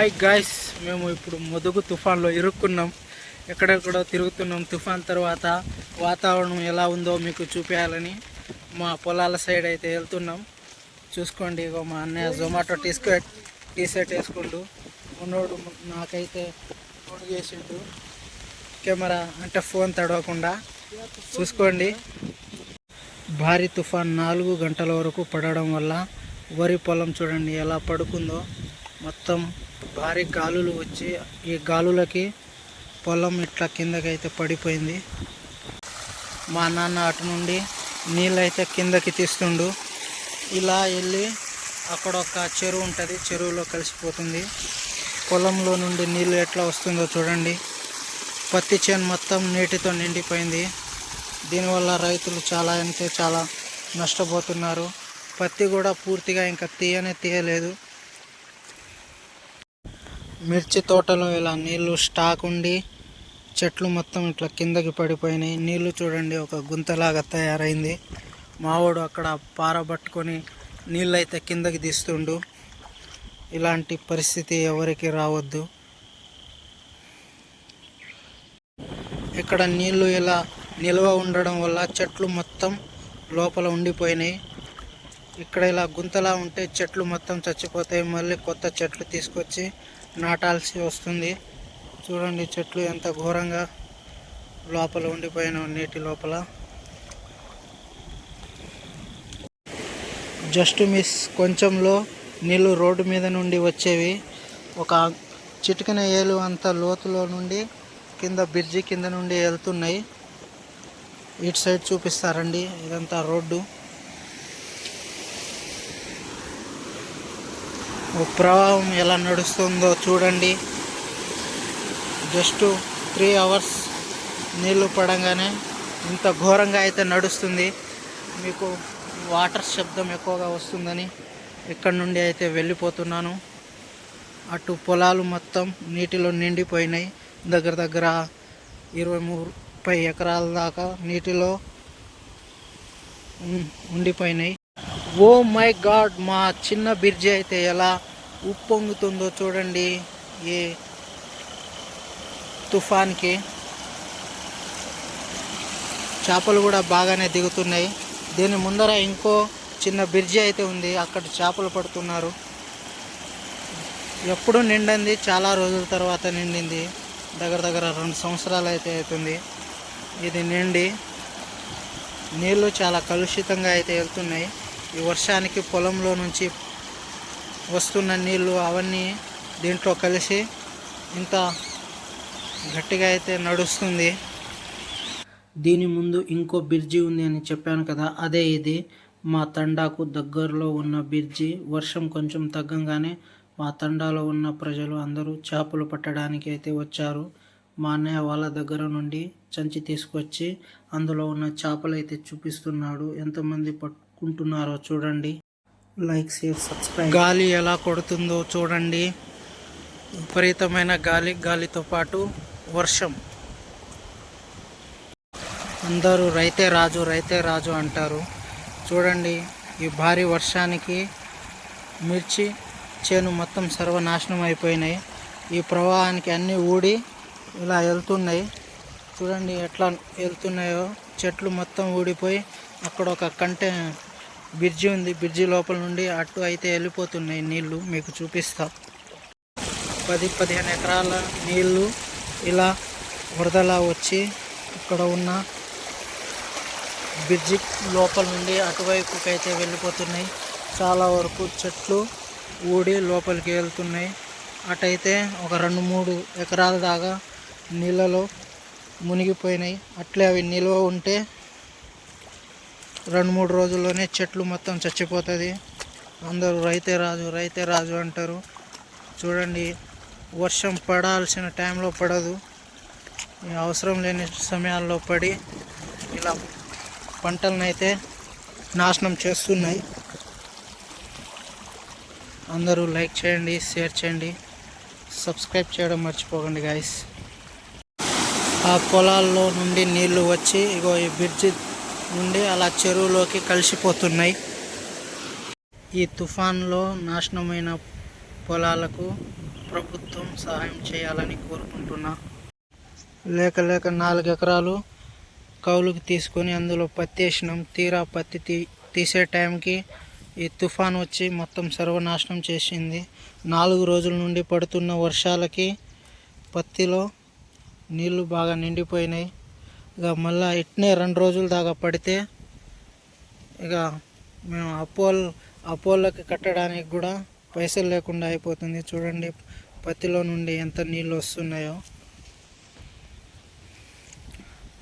Hi guys మేము ఇప్పుడు ముదుగు తుఫాన్లో ఇరుక్కున్నాం. ఎక్కడెక్కడో తిరుగుతున్నాం తుఫాన్ తర్వాత. వాతావరణం ఎలా ఉందో మీకు చూపించాలని మా పొలాల సైడ్ అయితే వెళ్తున్నాం. చూసుకోండి ఇగో మా అన్నయ్య జొమాటో టీ టీ షర్ట్ వేసుకుంటూ ఉన్నోడు నాకైతే ఫోన్ చేసిండు. కెమెరా అంటే ఫోన్ తడవకుండా చూసుకోండి. భారీ తుఫాన్ నాలుగు గంటల వరకు పడడం వల్ల వరి పొలం చూడండి ఎలా పడుకుందో. మొత్తం భారీ గాలులు వచ్చి ఈ గాలులకి పొలం ఇట్లా కిందకైతే పడిపోయింది. మా నాన్న అటు నుండి నీళ్ళైతే కిందకి తీస్తుండు. ఇలా వెళ్ళి అక్కడ ఒక చెరువు ఉంటుంది చెరువులో కలిసిపోతుంది. పొలంలో నుండి నీళ్ళు ఎట్లా వస్తుందో చూడండి. పత్తి చేను మొత్తం నీటితో నిండిపోయింది. దీనివల్ల రైతులు చాలా అంటే చాలా నష్టపోతున్నారు. పత్తి కూడా పూర్తిగా ఇంకా తీయనే తీయలేదు. మిర్చి తోటలో ఇలా నీళ్ళు స్టాక్ ఉండి చెట్లు మొత్తం ఇట్లా కిందకి పడిపోయినాయి. నీళ్ళు చూడండి ఒక గుంతలాగా తయారైంది. మావాడు అక్కడ పార పట్టుకొని నీళ్ళు అయితే కిందకి తీస్తుండు. ఇలాంటి పరిస్థితి ఎవరికి రావద్దు. ఇక్కడ నీళ్ళు ఇలా నిల్వ ఉండడం వల్ల చెట్లు మొత్తం లోపల ఉండిపోయినాయి. ఇక్కడ ఇలా గుంతలా ఉంటే చెట్లు మొత్తం చచ్చిపోతాయి. మళ్ళీ కొత్త చెట్లు తీసుకొచ్చి నాటాల్సి వస్తుంది. చూడండి చెట్లు ఎంత ఘోరంగా లోపల ఉండిపోయిన నీటి లోపల. జస్ట్ మిస్ కొంచెంలో నీళ్ళు రోడ్డు మీద నుండి వచ్చేవి. ఒక చిటికిన ఏలు అంత లోతులో నుండి కింద బ్రిడ్జి కింద నుండి వెళ్తున్నాయి. ఇటు సైడ్ చూపిస్తారండి ఇదంతా రోడ్డు. ప్రవాహం ఎలా నడుస్తుందో చూడండి. జస్ట్ త్రీ అవర్స్ నీళ్ళు పడంగానే ఇంత ఘోరంగా అయితే నడుస్తుంది. మీకు వాటర్ శబ్దం ఎక్కువగా వస్తుందని ఇక్కడ నుండి అయితే వెళ్ళిపోతున్నాను. అటు పొలాలు మొత్తం నీటిలో నిండిపోయినాయి. దగ్గర దగ్గర ఇరవై ముప్పై ఎకరాల దాకా నీటిలో ఉండిపోయినాయి. ఓ మై గాడ్ మా చిన్న బ్రిడ్జి అయితే ఎలా ఉప్పొంగుతుందో చూడండి. ఈ తుఫాన్కి చేపలు కూడా బాగానే దిగుతున్నాయి. దీని ముందర ఇంకో చిన్న బ్రిడ్జి అయితే ఉంది అక్కడ చేపలు పడుతున్నారు. ఎప్పుడు నిండింది చాలా రోజుల తర్వాత నిండింది. దగ్గర దగ్గర రెండు సంవత్సరాలు అయితే అవుతుంది. ఇది నిండి నీళ్ళు చాలా కలుషితంగా అయితే వెళ్తున్నాయి. ఈ వర్షానికి పొలంలో నుంచి వస్తున్న నీళ్ళు అవన్నీ దీంట్లో కలిసి ఇంత గట్టిగా అయితే నడుస్తుంది. దీని ముందు ఇంకో బ్రిడ్జి ఉంది అని చెప్పాను కదా అదే ఇది. మా తండాకు దగ్గరలో ఉన్న బ్రిడ్జి. వర్షం కొంచెం తగ్గంగానే మా తండాలో ఉన్న ప్రజలు అందరూ చేపలు పట్టడానికి అయితే వచ్చారు. మా అన్నయ్య వాళ్ళ దగ్గర నుండి చంచి తీసుకొచ్చి అందులో ఉన్న చేపలు అయితే చూపిస్తున్నాడు. ఎంతమంది పట్టుకుంటున్నారో చూడండి. Like share subscribe. గాలి ఎలా కొడుతుందో చూడండి. విపరీతమైన గాలి గాలితో పాటు వర్షం. అందరూ రైతే రాజు రైతే రాజు అంటారు. చూడండి ఈ భారీ వర్షానికి మిర్చి చేను మొత్తం సర్వనాశనం అయిపోయినాయి. ఈ ప్రవాహానికి అన్నీ ఊడి ఇలా వెళ్తున్నాయి. చూడండి ఎట్లా వెళ్తున్నాయో. చెట్లు మొత్తం ఊడిపోయి అక్కడ ఒక కంటే బ్రిడ్జి ఉంది. బ్రిడ్జి లోపల నుండి అటు అయితే వెళ్ళిపోతున్నాయి నీళ్ళు. మీకు చూపిస్తా. పది పదిహేను ఎకరాల నీళ్ళు ఇలా వరదలా వచ్చి ఇక్కడ ఉన్న బ్రిడ్జి లోపల నుండి అటువైపుకి అయితే వెళ్ళిపోతున్నాయి. చాలా వరకు చెట్లు ఊడి లోపలికి వెళ్తున్నాయి. అటైతే ఒక రెండు మూడు ఎకరాల దాకా నీళ్ళలో మునిగిపోయినాయి. అట్లే అవి నిల్వ ఉంటే రెండు మూడు రోజుల్లోనే చెట్లు మొత్తం చచ్చిపోతుంది. అందరూ రైతే రాజు రైతే రాజు అంటారు. చూడండి వర్షం పడాల్సిన టైంలో పడదు. అవసరం లేని సమయాల్లో పడి ఇలా పంటలనైతే అయితే నాశనం చేస్తున్నాయి. అందరూ లైక్ చేయండి షేర్ చేయండి సబ్స్క్రైబ్ చేయడం మర్చిపోకండి గాయస్ ఆ పొలాల్లో నుండి నీళ్ళు వచ్చి ఇగో ఈ బ్రిడ్జి నుండి అలా చెరువులోకి కలిసిపోతున్నాయి. ఈ తుఫాన్లో నాశనమైన పొలాలకు ప్రభుత్వం సహాయం చేయాలని కోరుకుంటున్నా. లేక లేక నాలుగు ఎకరాలు కౌలుకి తీసుకొని అందులో పత్తి వేసినాం. తీరా పత్తి తీ తీసే టైంకి ఈ తుఫాన్ వచ్చి మొత్తం సర్వనాశనం చేసింది. నాలుగు రోజుల నుండి పడుతున్న వర్షాలకి పత్తిలో నీళ్ళు బాగా నిండిపోయినాయి. ఇక మళ్ళీ ఇట్నే రెండు రోజుల దాకా పడితే ఇక మేము అపోల్ అపోలోకి కట్టడానికి కూడా పైసలు లేకుండా అయిపోతుంది. చూడండి పత్తిలో నుండి ఎంత నీళ్ళు వస్తున్నాయో.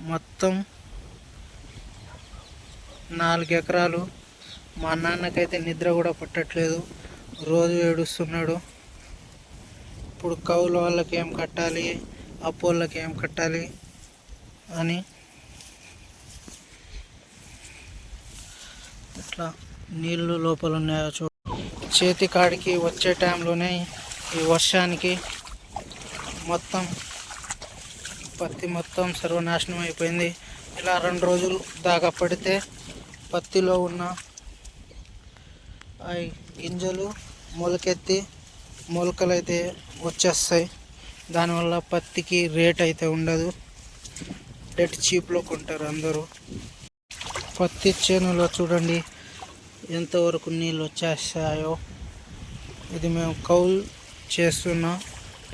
మొత్తం నాలుగు ఎకరాలు. మా నాన్నకైతే నిద్ర కూడా పట్టట్లేదు. రోజు ఏడుస్తున్నాడు. ఇప్పుడు కౌలు వాళ్ళకి ఏం కట్టాలి? అపోళ్ళకి ఏం కట్టాలి? అని ఇట్లా నీళ్ళు లోపల ఉన్నాయో చూ చేతి కాడికి వచ్చే టైంలోనే ఈ వర్షానికి మొత్తం పత్తి మొత్తం సర్వనాశనం అయిపోయింది. ఇలా రెండు రోజులు దాకా పడితే పత్తిలో ఉన్న ఆ గింజలు మొలకెత్తి మొలకలు అయితే వచ్చేస్తాయి. దానివల్ల పత్తికి రేట్ అయితే ఉండదు. డెట్ చీప్లో కొంటారు అందరూ. పత్తి చేనులో చూడండి ఎంతవరకు నీళ్ళు వచ్చేస్తాయో ఇది మేము కౌల్ చేస్తున్న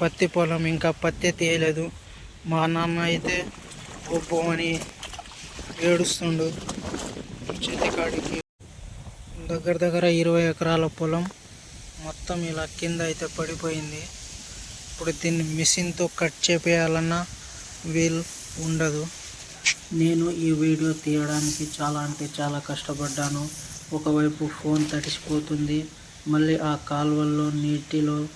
పత్తి పొలం ఇంకా పత్తి తీయలేదు. మా నాన్న అయితే ఒప్పమని ఏడుస్తుండు. చేతికాడికి దగ్గర దగ్గర ఇరవై ఎకరాల పొలం మొత్తం ఇలా కింద అయితే పడిపోయింది. ఇప్పుడు దీన్ని మిషన్తో కట్ చేపేయాలన్నా వీళ్ళు ఉండదు. నేను ఈ వీడియో తీయడానికి చాలా అంటే చాలా కష్టపడ్డాను. ఒకవైపు ఫోన్ తడిసిపోతుంది. మళ్ళీ ఆ కాలువల్లో నీటిలో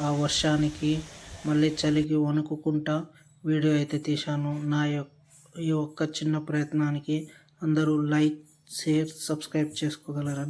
ఆ వర్షానికి మళ్ళీ చలికి వణుకుకుంటా వీడియో అయితే తీశాను. నా యొక్క ఈ ఒక్క చిన్న ప్రయత్నానికి అందరూ లైక్ షేర్ సబ్స్క్రైబ్ చేసుకోగలరని